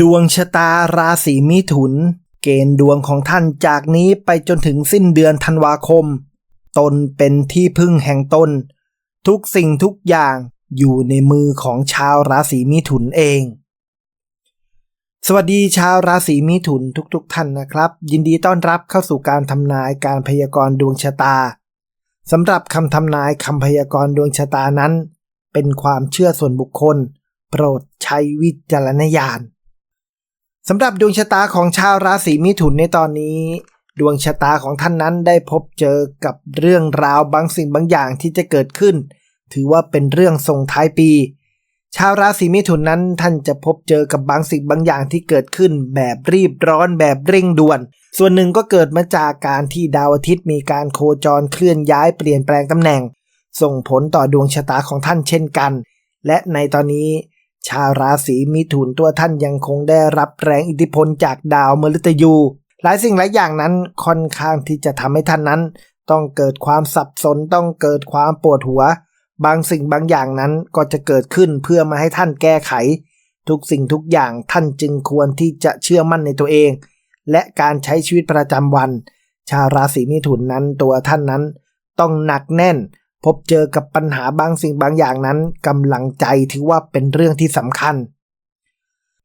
ดวงชะตาราศีมิถุน เกณฑ์ดวงของท่านจากนี้ไปจนถึงสิ้นเดือนธันวาคม ตนเป็นที่พึ่งแห่งตน ทุกสิ่งทุกอย่างอยู่ในมือของชาวราศีมิถุนเอง สวัสดีชาวราศีมิถุนทุกๆทท่านนะครับ ยินดีต้อนรับเข้าสู่การทำนายการพยากรณ์ดวงชะตาสำหรับคำทำนายคำพยากรณ์ดวงชะตานั้น เป็นความเชื่อส่วนบุคคล โปรดใช้วิจารณญาณ สำหรับดวงชะตาของชาวราศีมิถุนในตอนนี้ ดวงชะตาของท่านนั้นได้พบเจอกับเรื่องราวบางสิ่งบางอย่างที่จะเกิดขึ้น ถือว่าเป็นเรื่องส่งท้ายปี ชาวราศีมิถุนนั้นท่านจะพบเจอกับบางสิ่งบางอย่างที่เกิดขึ้น แบบรีบร้อนแบบเร่งด่วน ส่วนหนึ่งก็เกิดมาจากการที่ดาวอาทิตย์มีการโคจรเคลื่อนย้ายเปลี่ยนแปลงตำแหน่ง ส่งผลต่อดวงชะตาของท่านเช่นกัน และในตอนนี้ ชาวราศีมิถุนตัวท่านยังคงได้รับแรงอิทธิพลจากดาวมฤตยู หลายสิ่งหลายอย่างนั้นค่อนข้างที่จะทำให้ท่านนั้น ต้องเกิดความสับสนต้องเกิดความปวดหัว บางสิ่งบางอย่างนั้นก็จะเกิดขึ้นเพื่อมาให้ท่านแก้ไข ทุกสิ่งทุกอย่างท่านจึงควรที่จะเชื่อมั่นในตัวเอง และการใช้ชีวิตประจำวัน ชาวราศีมิถุนนั้นตัวท่านนั้น ต้องหนักแน่น พบเจอกับปัญหาบางสิ่งบางอย่างนั้นกำลังใจถือว่าเป็นเรื่องที่สำคัญ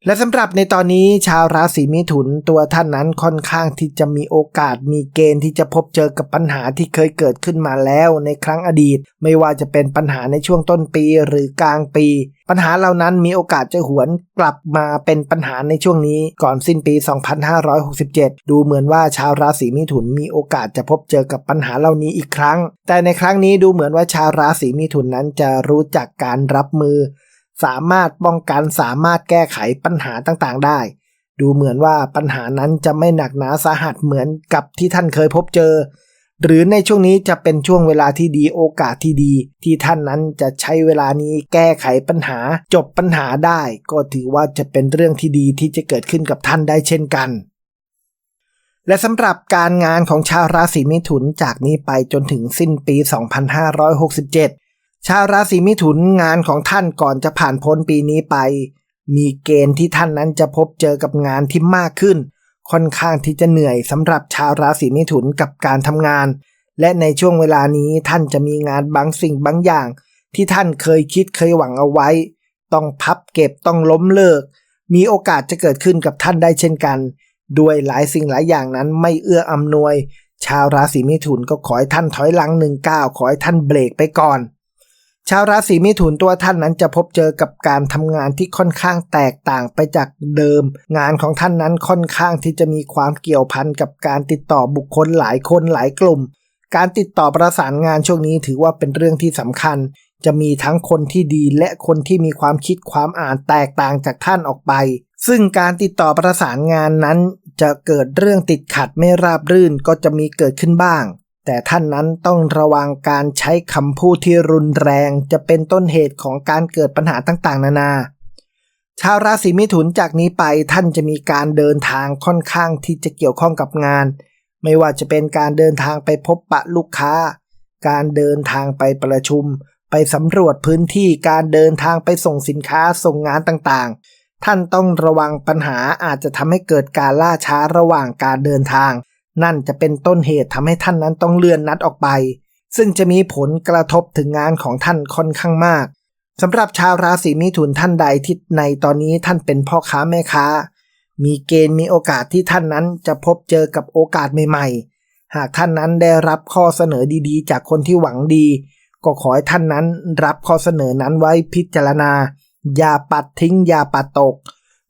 และสำหรับในตอนนี้ชาวราศีมิถุนตัวท่านนั้นค่อนข้างที่จะมีโอกาสมีเกณฑ์ที่จะพบเจอกับปัญหาที่เคยเกิดขึ้นมาแล้วในครั้งอดีต ไม่ว่าจะเป็นปัญหาในช่วงต้นปีหรือกลางปี ปัญหาเหล่านั้นมีโอกาสจะหวนกลับมาเป็นปัญหาในช่วงนี้ก่อนสิ้นปี 2567 ดูเหมือนว่าชาวราศีมิถุนมีโอกาสจะพบเจอกับปัญหาเหล่านี้อีกครั้ง แต่ในครั้งนี้ดูเหมือนว่าชาวราศีมิถุนนั้นจะรู้จักการรับมือ สามารถป้องกันสามารถแก้ไขปัญหาต่างๆ ได้ ดูเหมือนว่าปัญหานั้นจะไม่หนักหนาสาหัสเหมือนกับที่ท่านเคยพบเจอ หรือในช่วงนี้จะเป็นช่วงเวลาที่ดีโอกาสที่ดี ที่ท่านนั้นจะใช้เวลานี้แก้ไขปัญหา จบปัญหาได้ ก็ถือว่าจะเป็นเรื่องที่ดีที่จะเกิดขึ้นกับท่านได้เช่นกันและสำหรับการงานของชาวราศีมิถุนจากนี้ไปจนถึงสิ้นปี 2567 ชาวราศีมิถุนงานของท่านก่อนจะผ่านพ้นปีนี้ไป มีเกณฑ์ที่ท่านนั้นจะพบเจอกับงานที่มากขึ้น ค่อนข้างที่จะเหนื่อยสำหรับชาวราศีมิถุนกับการทำงาน และในช่วงเวลานี้ท่านจะมีงานบางสิ่งบางอย่าง ที่ท่านเคยคิดเคยหวังเอาไว้ ต้องพับเก็บต้องล้มเลิก มีโอกาสจะเกิดขึ้นกับท่านได้เช่นกัน ด้วยหลายสิ่งหลายอย่างนั้นไม่เอื้ออำนวย ชาวราศีมิถุนก็ขอให้ท่านถอยหลังหนึ่งก้าวขอให้ท่านเบรกไปก่อน ชาวราศีมิถุนตัวท่านนั้นจะพบเจอกับการทำงานที่ค่อนข้างแตกต่างไปจากเดิม งานของท่านนั้นค่อนข้างที่จะมีความเกี่ยวพันกับการติดต่อบุคคลหลายคนหลายกลุ่ม การติดต่อประสานงานช่วงนี้ถือว่าเป็นเรื่องที่สำคัญ จะมีทั้งคนที่ดีและคนที่มีความคิดความอ่านแตกต่างจากท่านออกไป ซึ่งการติดต่อประสานงานนั้น จะเกิดเรื่องติดขัดไม่ราบรื่นก็จะมีเกิดขึ้นบ้าง แต่ท่านนั้นต้องระวังการใช้คำพูดที่รุนแรงจะเป็นต้นเหตุของการเกิดปัญหาต่างๆ นานา ชาวราศีมิถุนจากนี้ไปท่านจะมีการเดินทางค่อนข้างที่จะเกี่ยวข้องกับงาน ไม่ว่าจะเป็นการเดินทางไปพบปะลูกค้า การเดินทางไปประชุม ไปสำรวจพื้นที่การเดินทางไปส่งสินค้าส่งงานต่างๆ ท่านต้องระวังปัญหาอาจจะทำให้เกิดการล่าช้าระหว่างการเดินทาง นั่นจะเป็นต้นเหตุทำให้ท่านนั้นต้องเลื่อนนัดออกไป ซึ่งจะมีผลกระทบถึงงานของท่านค่อนข้างมากสำหรับชาวราศีมิถุนท่านใดที่ในตอนนี้ท่านเป็นพ่อค้าแม่ค้า มีเกณฑ์มีโอกาสที่ท่านนั้นจะพบเจอกับโอกาสใหม่ๆ หากท่านนั้นได้รับข้อเสนอดีๆ จากคนที่หวังดี ก็ขอให้ท่านนั้นรับข้อเสนอนั้นไว้พิจารณา อย่าปัดทิ้งอย่าปัดตก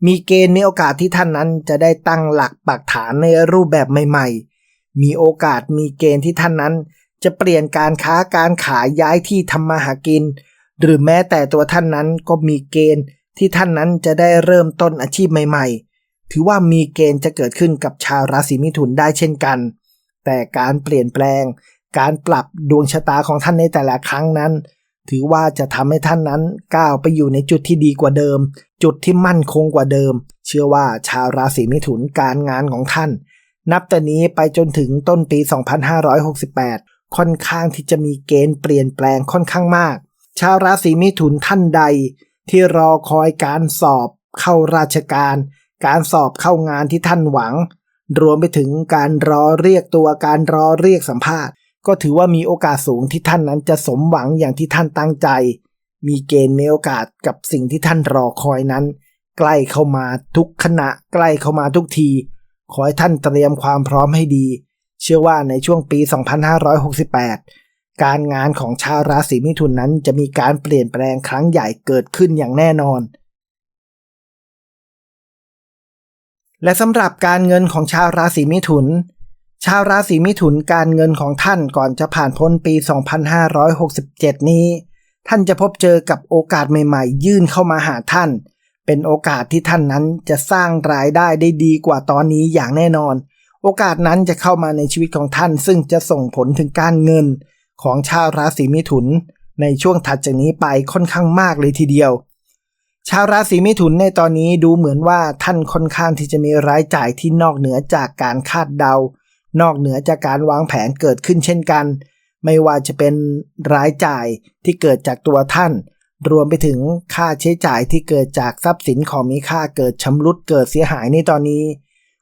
มีเกณฑ์มีโอกาสที่ท่านนั้นจะได้ตั้งหลักปักฐานในรูปแบบใหม่ๆ มีโอกาสมีเกณฑ์ที่ท่านนั้น จะเปลี่ยนการค้าการขายย้ายที่ทำมาหากิน หรือแม้แต่ตัวท่านนั้นก็มีเกณฑ์ที่ท่านนั้นจะได้เริ่มต้นอาชีพใหม่ ๆ ถือว่ามีเกณฑ์จะเกิดขึ้นกับชาวราศีมิถุนได้เช่นกัน แต่การเปลี่ยนแปลง การปรับดวงชะตาของท่านในแต่ละครั้งนั้น ถือว่าจะทำให้ท่านนั้นก้าวไปอยู่ในจุดที่ดีกว่าเดิม จุดที่มั่นคงกว่าเดิม เชื่อว่าชาวราศีมิถุนการงานของท่าน นับแต่นี้ไปจนถึงต้นปี 2568 ค่อนข้างที่จะมีเกณฑ์เปลี่ยนแปลงค่อนข้างมาก ชาวราศีมิถุนท่านใด ที่รอคอยการสอบเข้าราชการ การสอบเข้างานที่ท่านหวัง รวมไปถึงการรอเรียกตัวการรอเรียกสัมภาษณ์ ก็ถือว่ามีโอกาสสูงที่ท่านนั้นจะสมหวังอย่างที่ท่านตั้งใจ มีเกณฑ์มีโอกาสกับสิ่งที่ท่านรอคอยนั้น ใกล้เข้ามาทุกขณะใกล้เข้ามาทุกที ขอให้ท่านเตรียมความพร้อมให้ดี เชื่อว่าในช่วงปี 2568 การงานของชาวราศีมิถุนนั้นจะมีการเปลี่ยนแปลงครั้งใหญ่เกิดขึ้นอย่างแน่นอนและสำหรับการเงินของชาวราศีมิถุน ชาวราศีมิถุนการเงินของท่านก่อนจะผ่านพ้นปี 2567 นี้ ท่านจะพบเจอกับโอกาสใหม่ๆ ยื่นเข้ามาหาท่าน เป็นโอกาสที่ท่านนั้นจะสร้างรายได้ได้ดีกว่าตอนนี้อย่างแน่นอน โอกาสนั้นจะเข้ามาในชีวิตของท่าน ซึ่งจะส่งผลถึงการเงินของชาวราศีมิถุน ในช่วงถัดจากนี้ไปค่อนข้างมากเลยทีเดียว ชาวราศีมิถุนในตอนนี้ดูเหมือนว่าท่านค่อนข้างที่จะมีรายจ่ายที่นอกเหนือจากการคาดเดา นอกเหนือจากการวางแผนเกิดขึ้นเช่นกัน ไม่ว่าจะเป็นรายจ่ายที่เกิดจากตัวท่าน รวมไปถึงค่าใช้จ่ายที่เกิดจากทรัพย์สินของมีค่าเกิดชำรุดเกิดเสียหายในตอนนี้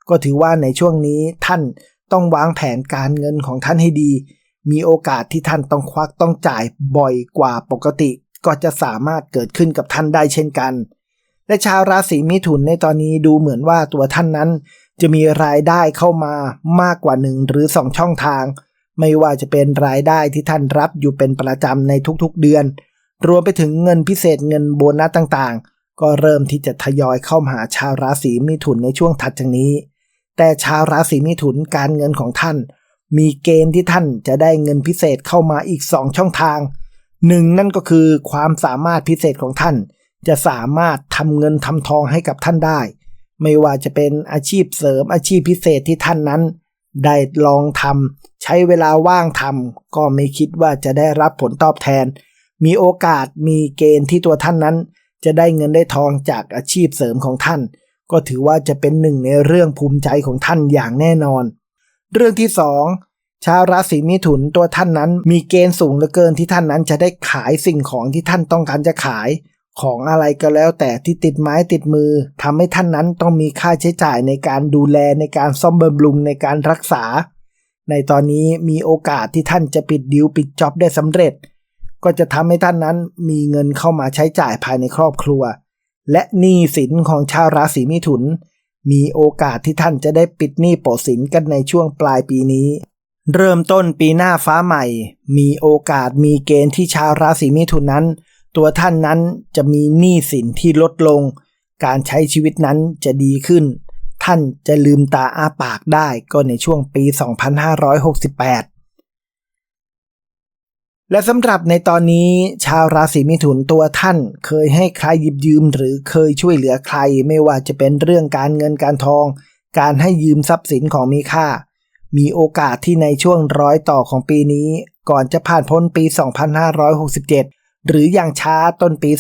ก็ถือว่าในช่วงนี้ท่านต้องวางแผนการเงินของท่านให้ดี มีโอกาสที่ท่านต้องควักต้องจ่ายบ่อยกว่าปกติ ก็จะสามารถเกิดขึ้นกับท่านได้เช่นกัน และชาวราศีมิถุนในตอนนี้ดูเหมือนว่าตัวท่านนั้น จะมีรายได้เข้ามามากกว่าหนึ่งหรือสองช่องทาง ไม่ว่าจะเป็นรายได้ที่ท่านรับอยู่เป็นประจำในทุกๆเดือน รวมไปถึงเงินพิเศษเงินโบนัสต่างๆ ก็เริ่มที่จะทยอยเข้ามาหาชาวราศีมิถุนในช่วงถัดจากนี้ แต่ชาวราศีมิถุนการเงินของท่าน มีเกณฑ์ที่ท่านจะได้เงินพิเศษเข้ามาอีก2ช่องทางหนึ่งนั่นก็คือความสามารถพิเศษของท่าน จะสามารถทำเงินทำทองให้กับท่านได้ ไม่ว่าจะเป็นอาชีพเสริมอาชีพพิเศษที่ท่านนั้น ได้ลองทำใช้เวลาว่างทำก็ไม่คิดว่าจะได้รับผลตอบแทน มีโอกาสมีเกณฑ์ที่ตัวท่านนั้น จะได้เงินได้ทองจากอาชีพเสริมของท่าน ก็ถือว่าจะเป็นหนึ่งในเรื่องภูมิใจของท่านอย่างแน่นอน เรื่องที่สองชาวราศีมิถุนตัวท่านนั้นมีเกณฑ์สูงเหลือเกินที่ท่านนั้นจะได้ขายสิ่งของที่ท่านต้องการจะขาย ของอะไรก็แล้ว แต่ที่ติดไม้ติดมือทำให้ท่านนั้นต้องมีค่าใช้จ่ายในการดูแลในการซ่อมบำรุงในการรักษา ในตอนนี้มีโอกาสที่ท่านจะปิดดิวปิดจ็อบได้สำเร็จ ก็จะทำให้ท่านนั้นมีเงินเข้ามาใช้จ่ายภายในครอบครัว และหนี้สินของชาวราศีมิถุน มีโอกาสที่ท่านจะได้ปิดหนี้โปะสินกันในช่วงปลายปีนี้เริ่มต้นปีหน้าฟ้าใหม่ มีโอกาสมีเกณฑ์ที่ชาวราศีมิถุนนั้น ตัวท่านนั้นจะมีหนี้สินที่ลดลง การใช้ชีวิตนั้นจะดีขึ้น ท่านจะลืมตาอ้าปากได้ก็ในช่วงปี 2568 และสำหรับในตอนนี้ชาวราศีมิถุนตัวท่านเคยให้ใครหยิบยืมหรือเคยช่วยเหลือใครไม่ว่าจะเป็นเรื่องการเงินการทอง การให้ยืมทรัพย์สินของมีค่า มีโอกาสที่ในช่วงร้อยต่อของปีนี้ ก่อนจะผ่านพ้นปี 2567 หรืออย่างช้าต้นปี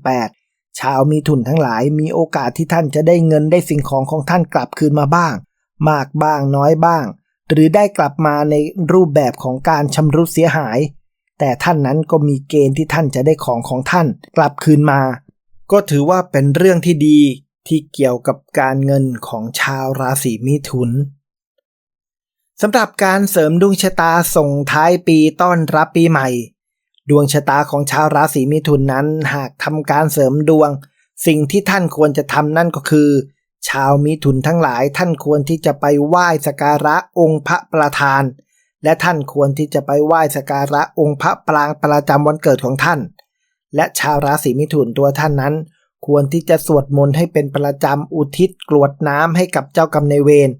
2568 ชาวมีทุนทั้งหลายมีโอกาสที่ท่านจะได้เงินได้สิ่งของของท่านกลับคืนมาบ้าง มากบ้างน้อยบ้าง หรือได้กลับมาในรูปแบบของการชำรุดเสียหาย แต่ท่านนั้นก็มีเกณฑ์ที่ท่านจะได้ของของท่านกลับคืนมา ก็ถือว่าเป็นเรื่องที่ดีที่เกี่ยวกับการเงินของชาวราศีมิถุนสำหรับการเสริมดวงชะตาส่งท้ายปีต้อนรับปีใหม่ ดวงชะตาของชาวราศีมิถุนนั้นหากทำการเสริมดวง สิ่งที่ท่านควรจะทำนั่นก็คือ ชาวมิถุนทั้งหลายท่านควรที่จะไปไหว้สการะองค์พระประธาน และท่านควรที่จะไปไหว้สกการะองค์พระปรางประจำวันเกิดของท่าน และชาวราศีมิถุนตัวท่านนั้น ควรที่จะสวดมนต์ให้เป็นประจำอุทิศกรวดน้ำให้กับเจ้ากรรมนายเวร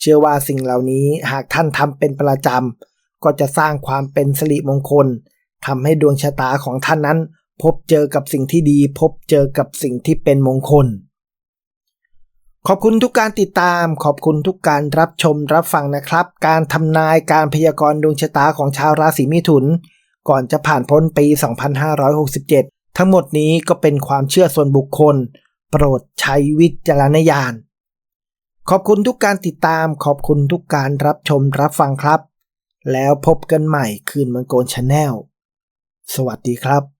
เชื่อว่าสิ่งเหล่านี้หากท่านทำเป็นประจำก็จะสร้างความเป็นสิริมงคล ทำให้ดวงชะตาของท่านนั้น พบเจอกับสิ่งที่ดี พบเจอกับสิ่งที่เป็นมงคล ขอบคุณทุกการติดตาม ขอบคุณทุกการรับชมรับฟังนะครับ การทำนายการพยากรณ์ดวงชะตาของชาวราศีมิถุน ก่อนจะผ่านพ้นปี 2567 ทั้งหมดนี้ก็เป็นความเชื่อส่วนบุคคล โปรดใช้วิจารณญาณขอบคุณทุกการติดตาม ขอบคุณทุกการรับชมรับฟังครับ แล้วพบกันใหม่คืนมังกรชาแนล สวัสดีครับ